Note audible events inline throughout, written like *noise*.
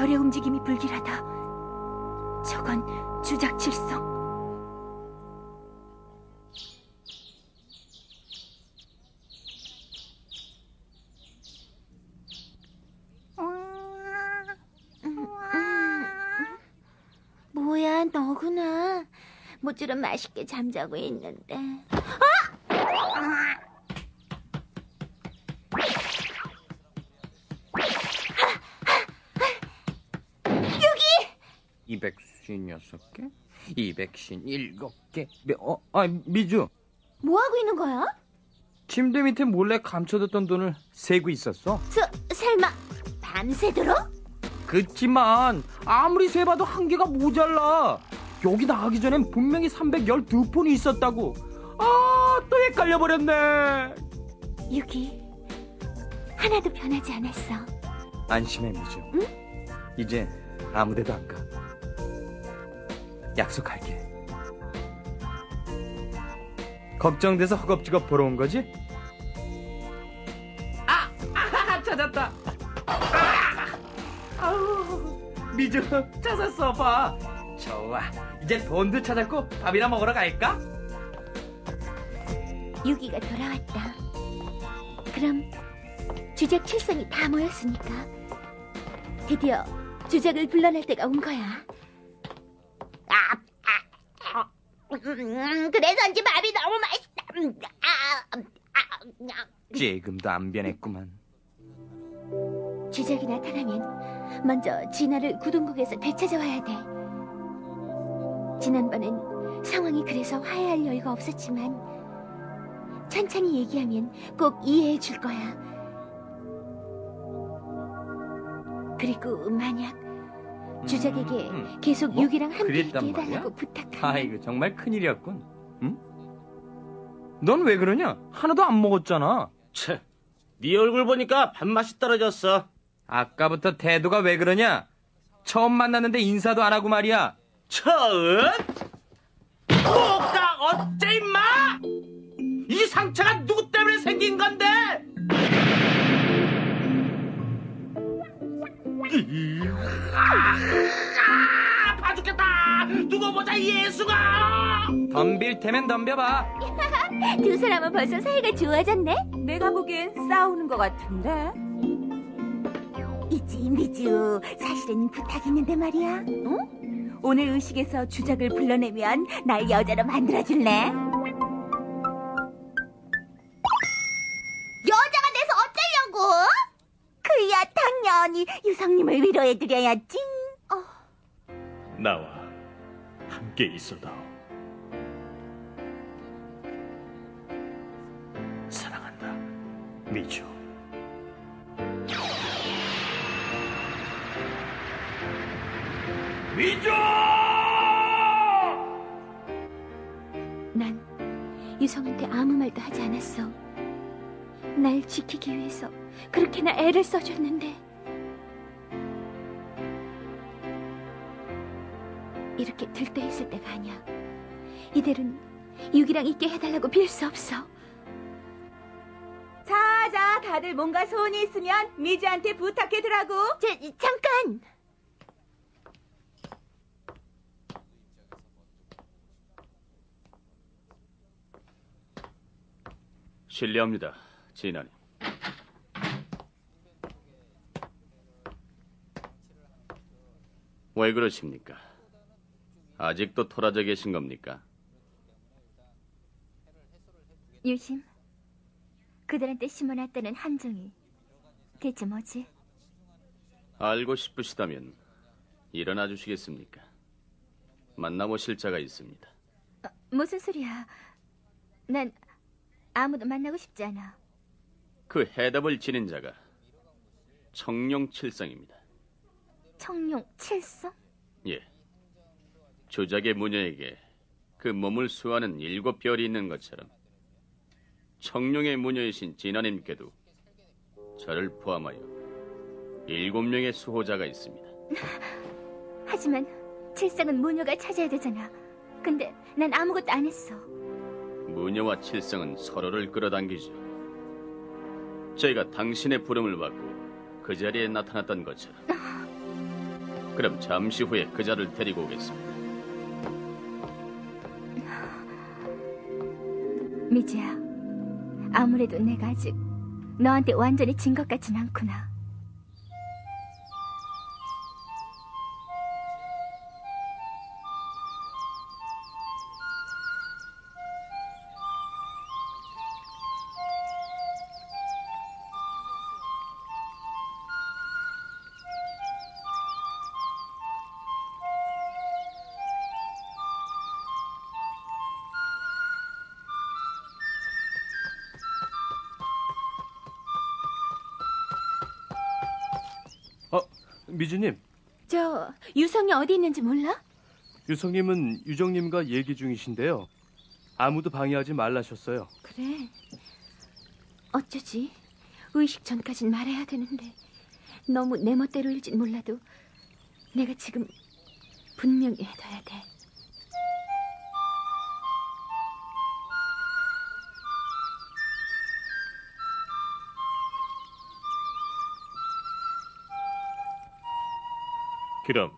별의 움직임이 불길하다. 저건 주작칠성. 뭐야, 너구나. 모처럼 맛있게 잠자고 있는데. 이 256개? 257개? 어, 아, 미주. 뭐 하고 있는 거야? 침대 밑에 몰래 감춰뒀던 돈을 세고 있었어. 저, 설마, 밤새도록? 그치만 아무리 세봐도 한 개가 모자라. 여기 나가기 전엔 분명히 312폰이 있었다고. 아, 또 헷갈려 버렸네. 유기, 하나도 변하지 않았어. 안심해, 미주. 이제 아무데도 안 가. 약속할게. 걱정돼서 허겁지겁 보러 온 거지? 아! 아! 찾았다! 아! 아우, 미주, 찾았어, 봐. 좋아. 이제 돈도 찾았고 밥이나 먹으러 갈까? 유기가 돌아왔다. 그럼 주작 칠성이 다 모였으니까 드디어 주작을 불러낼 때가 온 거야. 음, 그래서인지 밥이 너무 맛있다. 음, 아, 아, 아. 지금도 안 변했구만. 주작이 나타나면 먼저 진아를 구동국에서 되찾아와야 돼. 지난번엔 상황이 그래서 화해할 여유가 없었지만 천천히 얘기하면 꼭 이해해 줄 거야. 그리고 만약 주작에게 음, 음. 계속 뭐? 유기랑 함께 그랬단 있게 해달라고 말이야? 부탁하면 아이고 정말 큰일이었군. 응? 넌 왜 그러냐? 하나도 안 먹었잖아. 채, 네 얼굴 보니까 밥맛이 떨어졌어. 아까부터 태도가 왜 그러냐? 처음 만났는데 인사도 안 하고 말이야. 처음? 뭐가 어째 임마? 이 상처가 누구 때문에 생긴 건데? 아, 아파 죽겠다. 두고 보자 예수가. 덤빌 테면 덤벼봐. *laughs* 두 사람은 벌써 사이가 좋아졌네? 내가 보기엔 싸우는 것 같은데. 있지 미주 사실은 부탁 있는데 말이야 응? 오늘 의식에서 주작을 불러내면 날 여자로 만들어줄래? 유성님을 위로해드려야지 어, 나와 함께 있어다오. 사랑한다, 미주. 미주! 난 유성한테 아무 말도 하지 않았어 날 지키기 위해서 그렇게나 애를 써줬는데 이렇게 들떠 있을 때가 아니야 이대로는 유기랑 있게 해달라고 빌 수 없어 자, 자, 다들 뭔가 소원이 있으면 미지한테 부탁해두라고. 저, 잠깐 실례합니다, 진아님. 왜 그러십니까? 아직도 토라져 계신 겁니까? 유심 그들한테 심어놨다는 함정이 대체 뭐지? 알고 싶으시다면 일어나 주시겠습니까? 만나보실 자가 있습니다. 무슨 소리야 난 아무도 만나고 싶지 않아 그 해답을 지닌 자가 청룡 칠성입니다. 청룡 칠성? 예. 조작의 무녀에게 그 몸을 수호하는 일곱 별이 있는 것처럼 청룡의 무녀이신 진아님께도 저를 포함하여 일곱 명의 수호자가 있습니다. *laughs* 하지만 칠성은 무녀가 찾아야 되잖아. 근데 난 아무것도 안 했어. 무녀와 칠성은 서로를 끌어당기죠. 저희가 당신의 부름을 받고 그그 자리에 나타났던 거죠. 그럼 잠시 후에 그 자를 데리고 오겠습니다. 미지야, 아무래도 내가 아직 너한테 완전히 진 것 같진 않구나. 미주님, 저 유성이 어디 있는지 몰라? 유성님은 유정님과 얘기 중이신데요. 아무도 방해하지 말라셨어요. 그래. 어쩌지? 의식 전까진 말해야 되는데 너무 내 멋대로 일진 몰라도 내가 지금 분명히 해둬야 돼. 그럼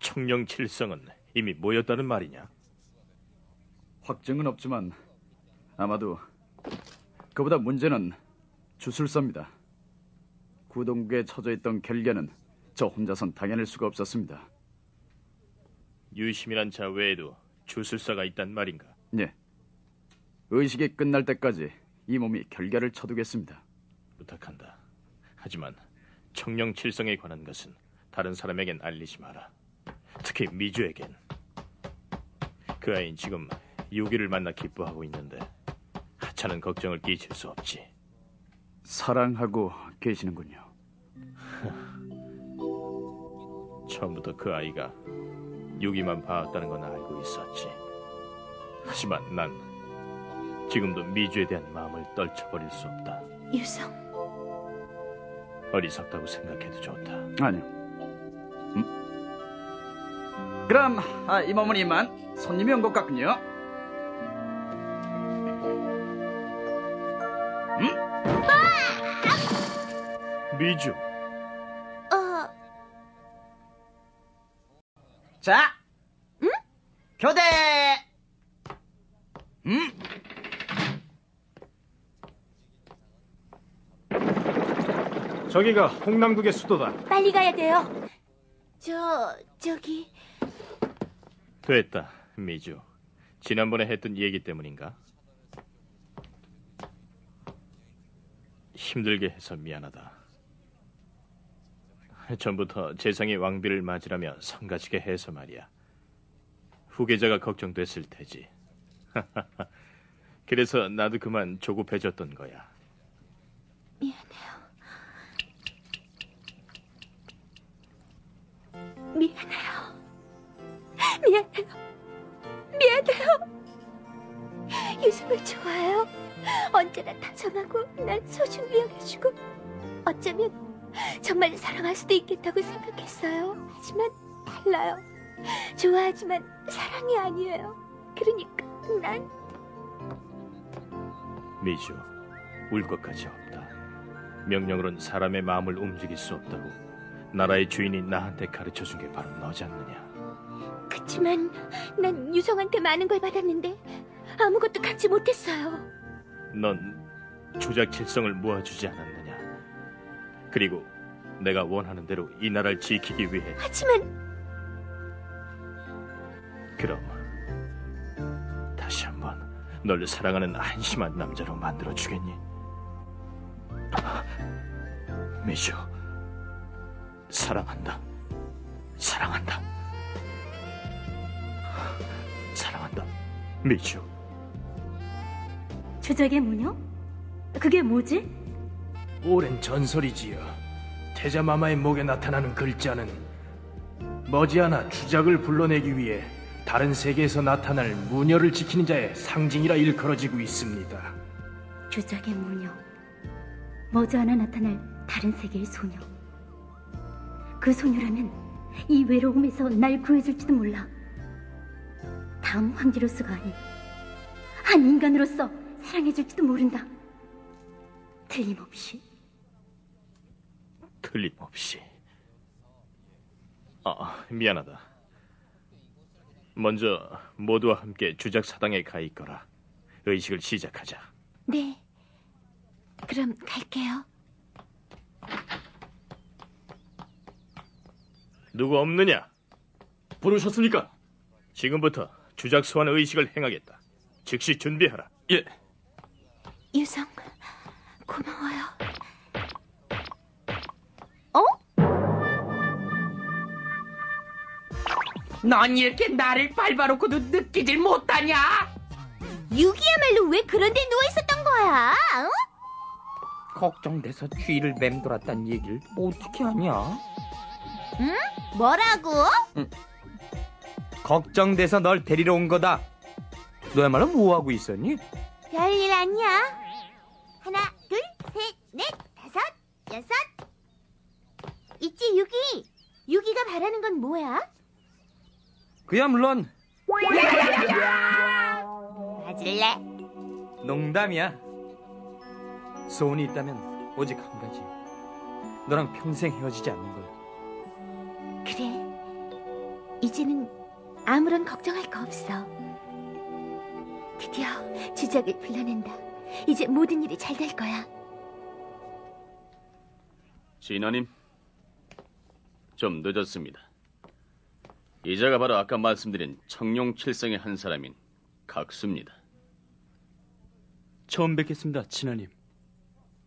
청령 칠성은 이미 모였다는 말이냐? 확증은 없지만 아마도 그보다 문제는 주술사입니다. 구동국에 처져 있던 결계는 저 혼자선 당해낼 수가 없었습니다. 유심이란 자 외에도 주술사가 있단 말인가? 예. 의식이 끝날 때까지 이 몸이 결계를 쳐두겠습니다. 부탁한다. 하지만 청령 칠성에 관한 것은 다른 사람에겐 알리지 마라. 특히 미주에겐. 그 아이는 지금 유기를 만나 기뻐하고 있는데 하찮은 걱정을 끼칠 수 없지. 사랑하고 계시는군요. *laughs* 처음부터 그 아이가 유기만 봐왔다는 건 알고 있었지. 하지만 난 지금도 미주에 대한 마음을 떨쳐버릴 수 없다. 유성, 어리석다고 생각해도 좋다. 아니요. 음? 그럼 아, 이 몸은 이만 손님이 온 것 같군요. 미주, 어, 자, 응? 교대. 음? 저기가 홍남국의 수도다. 빨리 가야 돼요. 저 저기 됐다, 미주. 지난번에 했던 얘기 때문인가? 힘들게 해서 미안하다. 전부터 재상의 왕비를 맞으라며 성가시게 해서 말이야. 후계자가 걱정됐을 테지. *laughs* 그래서 나도 그만 조급해졌던 거야. 미안해요. 미안해요. 미안해요. 미안해요. 유성을 좋아해요. 언제나 다정하고 날 소중히 여겨주고 어쩌면 정말 사랑할 수도 있겠다고 생각했어요. 하지만 달라요. 좋아하지만 사랑이 아니에요. 그러니까 난 미주, 울 것까지 없다. 명령으로는 사람의 마음을 움직일 수 없다고 나라의 주인이 나한테 가르쳐 준 게 바로 너지 않느냐. 그치만 난 유성한테 많은 걸 받았는데 아무것도 갖지 못했어요. 넌 주작칠성을 모아주지 않았느냐. 그리고 내가 원하는 대로 이 나라를 지키기 위해 하지만 그럼 다시 한번 널 사랑하는 한심한 남자로 만들어 주겠니? 미주 사랑한다. 사랑한다. 사랑한다. 미주. 주적의 무녀? 그게 뭐지? 오랜 전설이지요. 태자마마의 목에 나타나는 글자는 머지않아 주작을 불러내기 위해 다른 세계에서 나타날 무녀를 지키는 자의 상징이라 일컬어지고 있습니다. 주적의 무녀. 머지않아 나타날 다른 세계의 소녀. 그 소녀라면 이 외로움에서 날 구해줄지도 몰라. 다음 황제로서가 아닌 한 인간으로서 사랑해줄지도 모른다. 틀림없이. 틀림없이. 아, 미안하다. 먼저 모두와 함께 주작 사당에 가 있거라. 의식을 시작하자. 네. 그럼 갈게요. 누구 없느냐? 부르셨습니까? 지금부터 주작 소환 의식을 행하겠다. 즉시 준비하라. 예. 유성, 고마워요. 어? 넌 이렇게 나를 밟아놓고도 느끼질 못하냐? 유기야말로 왜 그런 데 누워 있었던 거야? 어? 걱정돼서 뒤를 맴돌았단 얘기를 어떻게 하냐? 뭐라고? 걱정돼서 널 데리러 온 거다. 너야말로 뭐 하고 있었니? 별일 아니야. 하나, 둘, 셋, 넷, 다섯, 여섯. 있지, 유기. 유기가 바라는 건 뭐야? 그야 물론 맞을래? 농담이야. 소원이 있다면 오직 한 가지. 너랑 평생 헤어지지 않는 걸. 이제는 아무런 걱정할 거 없어. 드디어 주작을 불러낸다. 이제 모든 일이 잘 될 거야. 진아님, 좀 늦었습니다. 이자가 바로 아까 말씀드린 청룡 칠성의 한 사람인 각수입니다. 처음 뵙겠습니다, 진아님.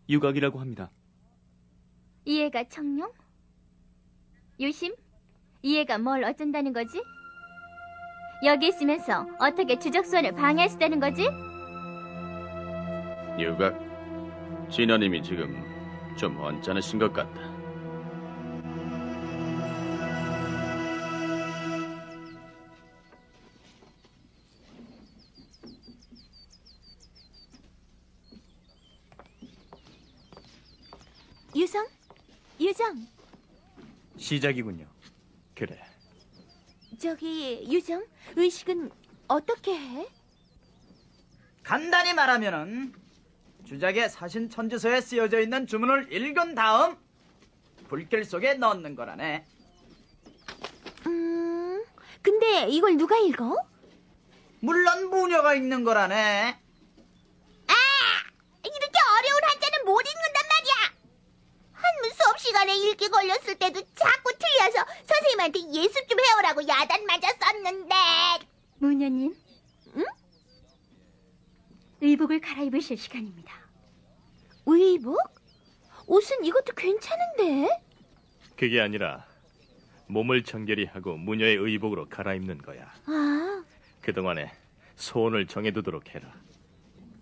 유각이라고 합니다. 이 애가 청룡? 유심? 이 애가 뭘 어쩐다는 거지? 여기 있으면서 어떻게 방해할 수 있다는 거지? 유각, 진아님이 지금 좀 언짢으신 것 같다. 유성, 유정, 시작이군요. 그래. 저기 유정, 의식은 어떻게 해? 간단히 말하면은 주작의 사신 천지서에 쓰여져 있는 주문을 읽은 다음 불길 속에 넣는 거라네. 음, 근데 이걸 누가 읽어? 물론 무녀가 읽는 거라네. 이렇게 어려운 한자는 못 읽는단 말이야. 한문 수업 읽기 걸렸을 때도 자꾸 틀려서 선생님한테 예습 좀 해오라고 야단 맞았었는데. 무녀님. 응? 의복을 갈아입으실 시간입니다. 의복? 옷은 이것도 괜찮은데? 그게 아니라 몸을 정결히 하고 무녀의 의복으로 갈아입는 거야. 아, 그동안에 소원을 정해두도록 해라.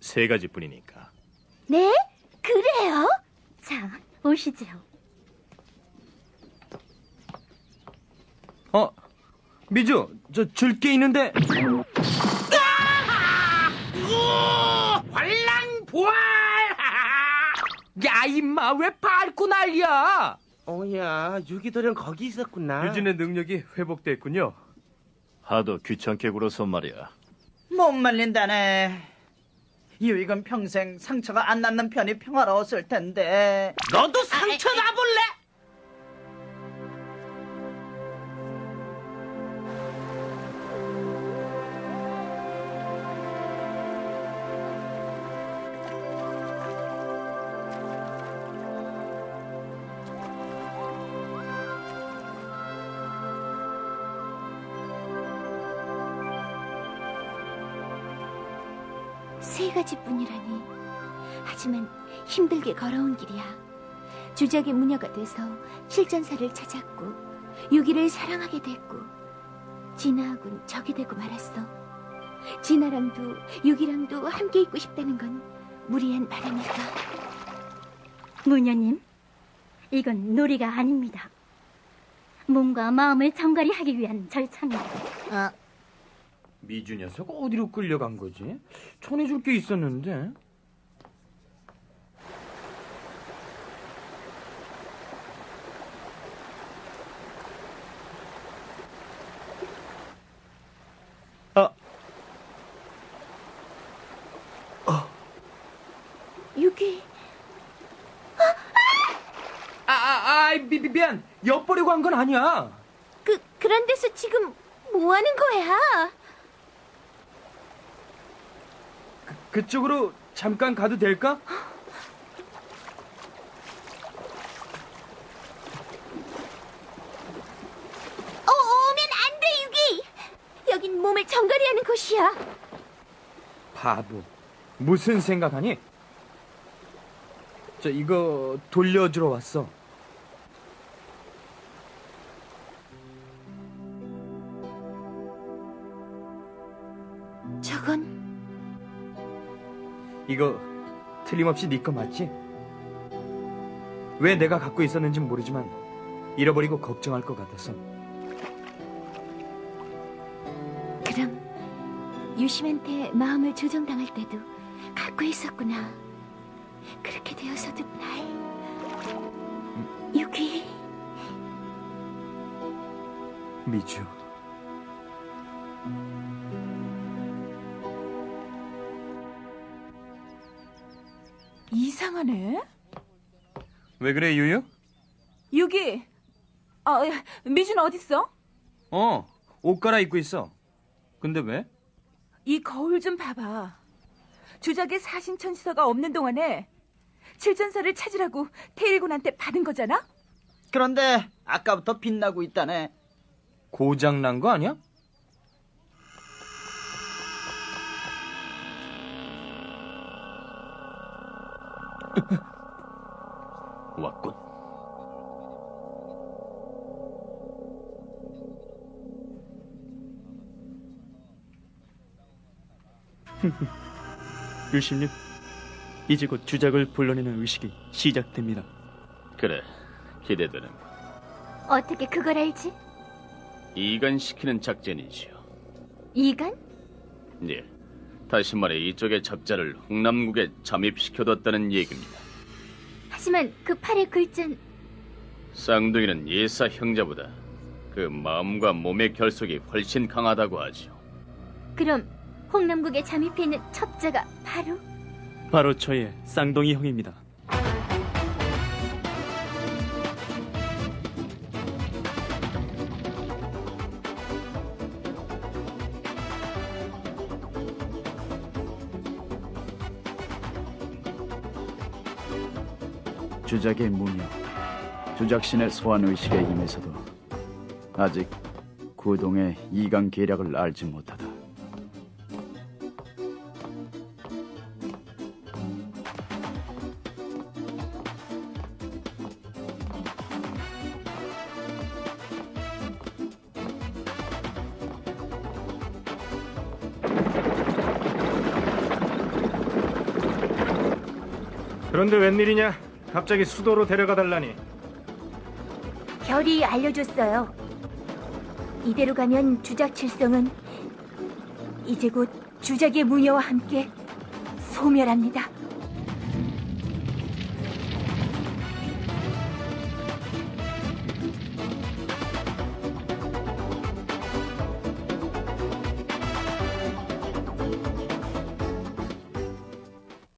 세 가지뿐이니까. 네? 그래요? 자, 오시죠. 어, 미주, 저 줄 게 있는데. 환란 부활! *laughs* 야 임마 왜 밟고 난리야? 어야 유기도령 거기 있었구나. 유진의 능력이 회복됐군요. 하도 귀찮게 굴어서 말이야. 못 말린다네. 유익은 평생 상처가 안 낫는 편이 평화로웠을 텐데. 너도 상처 나볼래? 세 가지뿐이라니. 하지만 힘들게 걸어온 길이야. 주작의 무녀가 돼서 실전사를 찾았고 유기를 사랑하게 됐고 진아하고는 적이 되고 말았어. 진아랑도 유기랑도 함께 있고 싶다는 건 무리한 바람일까? 무녀님, 이건 놀이가 아닙니다. 몸과 마음을 정갈히 하기 위한 절차입니다. 미주 녀석 어디로 끌려간 거지? 전해줄 게 있었는데. 유기, 아, 아, 아, 아이 미, 미, 미안 엿보려고 한 건 아니야 그 그런 데서 지금 뭐 하는 거야? 그 쪽으로 잠깐 가도 될까? 어, 오면 안 돼, 유기! 여긴 몸을 정갈이하는 곳이야. 바보 무슨 생각하니? 저 이거 돌려주러 왔어 이거 틀림없이 네 거 맞지? 왜 내가 갖고 있었는지 모르지만 잃어버리고 걱정할 것 같아서 그럼 유심한테 마음을 조정당할 때도 갖고 있었구나. 그렇게 되어서도 날 유기 미주 이상하네. 왜 그래 유유? 유기. 아, 미준 어딨어? 어, 옷 갈아입고 있어. 근데 왜? 이 거울 좀 봐봐. 주작에 사신천지서가 없는 동안에 칠전서를 찾으라고 태일군한테 받은 거잖아? 그런데 아까부터 빛나고 있다네. 고장 난 거 아니야? *laughs* 왔군. *laughs* 유심님, 이제 곧 주작을 불러내는 의식이 시작됩니다. 그래, 기대되는. 어떻게 그걸 알지? 이간시키는 작전이지요. 이간? 예, 다시 말해 이쪽의 잡자를 흥남국에 잠입시켜뒀다는 얘기입니다. 하지만 그 팔의 글자는 쌍둥이는 예사 형제보다 그 마음과 몸의 결속이 훨씬 강하다고 하죠. 그럼 홍남국에 잠입해 있는 첩자가 바로 바로 저의 쌍둥이 형입니다. 주작의 무녀, 주작신의 소환 의식에 임해서도 아직 구동의 이강 계략을 알지 못하다. 그런데 웬일이냐? 갑자기 수도로 데려가 달라니. 별이 알려줬어요. 이대로 가면 주작 칠성은 이제 곧 주작의 무녀와 함께 소멸합니다.